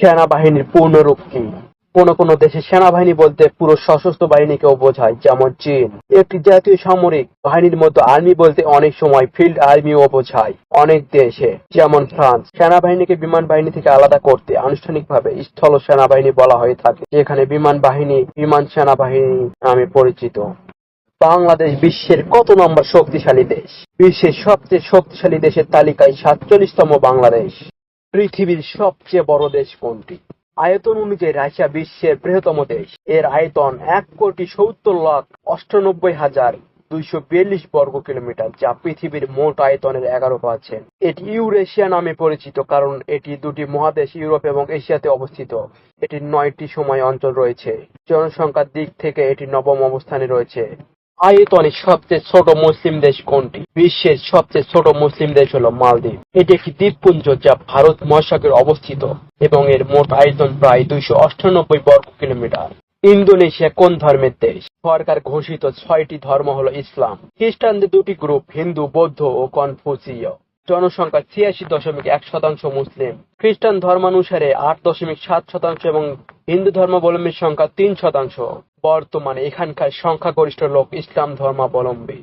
সেনাবাহিনীর পূর্ণরূপ কি কোন কোন দেশে সেনাবাহিনী বলতে পুরো সশস্ত্র বাহিনীকেও বোঝায়, যেমন চীন। একটি জাতীয় সামরিক বাহিনীর মতো আর্মি বলতে অনেক সময় ফিল্ড আর্মিও বোঝায় অনেক দেশে, যেমন ফ্রান্স। সেনাবাহিনীকে বিমান বাহিনী থেকে আলাদা করতে আনুষ্ঠানিকভাবে স্থল সেনাবাহিনী বলা হয়ে থাকে, যেখানে বিমান বাহিনী, বিমান সেনাবাহিনী নামে পরিচিত। বাংলাদেশ বিশ্বের কত নম্বর শক্তিশালী দেশ? বিশ্বের সবচেয়ে শক্তিশালী দেশের তালিকায় সাতচল্লিশতম বাংলাদেশ। পৃথিবীর সবচেয়ে বড় দেশ কোনটি? আয়তন অনুযায়ী রাশিয়া বিশ্বের বৃহত্তম দেশ। এর আয়তন এক কোটি সত্তর লাখ অষ্টানব্বই হাজার দুইশো বিয়াল্লিশ বর্গ কিলোমিটার, যা পৃথিবীর মোট আয়তনের এগারো পার্সেন্ট। এটি ইউরেশিয়া নামে পরিচিত, কারণ এটি দুটি মহাদেশ, ইউরোপ এবং এশিয়াতে অবস্থিত। এটির নয়টি সময় অঞ্চল রয়েছে। জনসংখ্যার দিক থেকে এটি নবম অবস্থানে রয়েছে। আয়তনে সবচেয়ে ছোট মুসলিম দেশ কোনটি? বিশ্বের সবচেয়ে ছোট মুসলিম দেশ হলো মালদ্বীপ। এটি একটি দ্বীপপুঞ্জ যা ভারত মহাসাগরে অবস্থিত এবং এর মোট আয়তন প্রায় দুইশো অষ্টানব্বই বর্গ কিলোমিটার। ইন্দোনেশিয়া কোন ধর্মের দেশ? সরকার ঘোষিত ছয়টি ধর্ম হলো ইসলাম। খ্রিস্টানদের দুটি গ্রুপ হিন্দু, বৌদ্ধ ও কনফুসীয়। জনসংখ্যা ছিয়াশি দশমিক এক শতাংশ মুসলিম। খ্রিস্টান ধর্মানুসারে আট দশমিক সাত শতাংশ এবং হিন্দু ধর্মাবলম্বীর সংখ্যা তিন শতাংশ। বর্তমানে এখানকার সংখ্যাগরিষ্ঠ লোক ইসলাম ধর্মাবলম্বী।